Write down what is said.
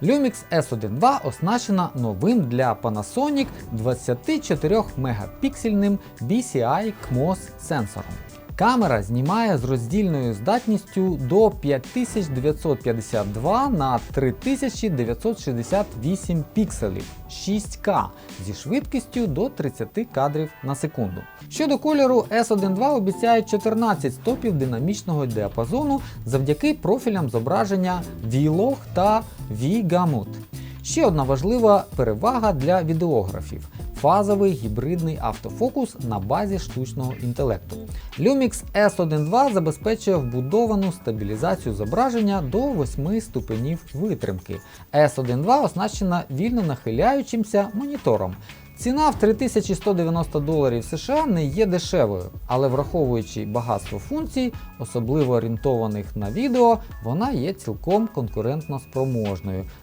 Lumix S12 оснащена новим для Panasonic 24 мегапіксельним BCI CMOS сенсором. Камера знімає з роздільною здатністю до 5952 на 3968 пікселів 6К зі швидкістю до 30 кадрів на секунду. Щодо кольору, S12 обіцяє 14 стопів динамічного діапазону завдяки профілям зображення V-Log та V-Gamut. Ще одна важлива перевага для відеографів фазовий гібридний автофокус на базі штучного інтелекту. Lumix S12 забезпечує вбудовану стабілізацію зображення до 8 ступенів витримки. S12 оснащена вільно нахиляючимся монітором. Ціна в 3190 доларів США не є дешевою, але враховуючи багатство функцій, особливо орієнтованих на відео, вона є цілком конкурентно спроможною.